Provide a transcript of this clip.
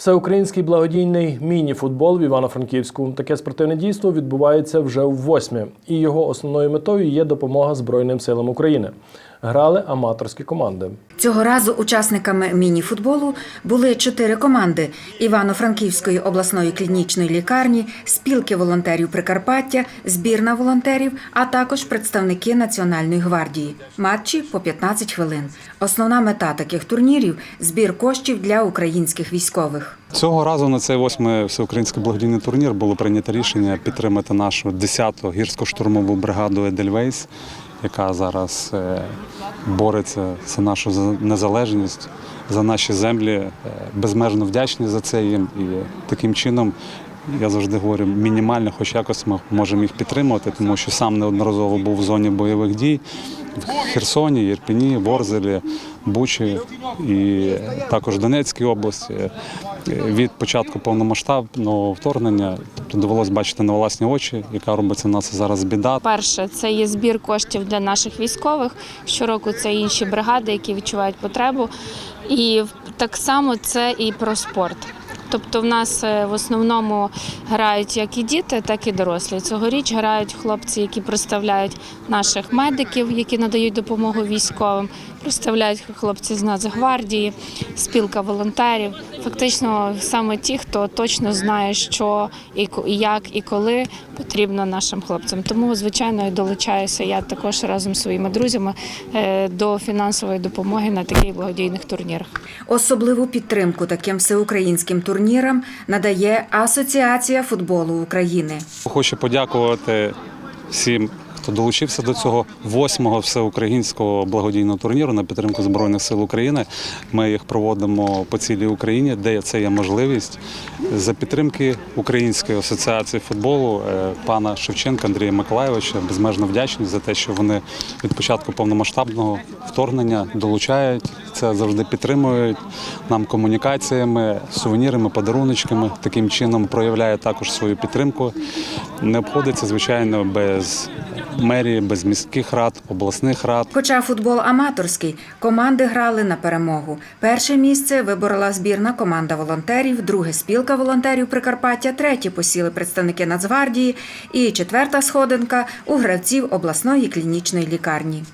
Всеукраїнський благодійний міні-футбол в Івано-Франківську. Таке спортивне дійство відбувається вже в восьме, і його основною метою є допомога Збройним силам України. Грали аматорські команди. Цього разу учасниками міні-футболу були чотири команди Івано-Франківської обласної клінічної лікарні, спілки волонтерів Прикарпаття, збірна волонтерів, а також представники Національної гвардії. Матчі по 15 хвилин. Основна мета таких турнірів збір коштів для українських військових. Цього разу на цей восьмий всеукраїнський благодійний турнір було прийнято рішення підтримати нашу 10-ту гірсько-штурмову бригаду Едельвейс, яка зараз е, бореться за нашу за- незалежність, за наші землі. Е, Безмежно вдячні за це їм. І таким чином я завжди говорю, мінімально, хоч якось ми можемо їх підтримувати, тому що сам неодноразово був в зоні бойових дій в Херсоні, Єрпіні, Ворзелі, Бучі і також Донецькій області. Від початку повномасштабного вторгнення довелося бачити на власні очі, яка робиться в нас зараз біда. Перше, це є збір коштів для наших військових. Щороку це інші бригади, які відчувають потребу. І так само це і про спорт. Тобто в нас е, в основному грають як і діти, так і дорослі. Цьогоріч грають хлопці, які представляють наших медиків, які надають допомогу військовим, представляють хлопці з Нацгвардії, спілка волонтерів. Фактично саме ті, хто точно знає, що і як і коли потрібно нашим хлопцям. Тому, звичайно, і долучаюся я також разом зі своїми друзями е, до фінансової допомоги на таких благодійних турнірах. Особливу підтримку таким всеукраїнським турнірам надає Асоціація футболу України. Хочу подякувати всім, хто долучився до цього восьмого всеукраїнського благодійного турніру на підтримку Збройних сил України. Ми їх проводимо по цілій Україні, де це є можливість. За підтримки Української асоціації футболу е, пана Шевченка Андрія Миколайовича безмежно вдячні за те, що вони від початку повномасштабного вторгнення долучають це, завжди підтримують нам комунікаціями, сувенірами, подаруночками. Таким чином проявляє також свою підтримку. Не обходиться, звичайно, без мерії, без міських рад, обласних рад. Хоча футбол аматорський, команди грали на перемогу. Перше місце виборола збірна команда волонтерів, друге спілка волонтерів Прикарпаття, третє посіли представники Нацгвардії і четверта сходинка у гравців обласної клінічної лікарні.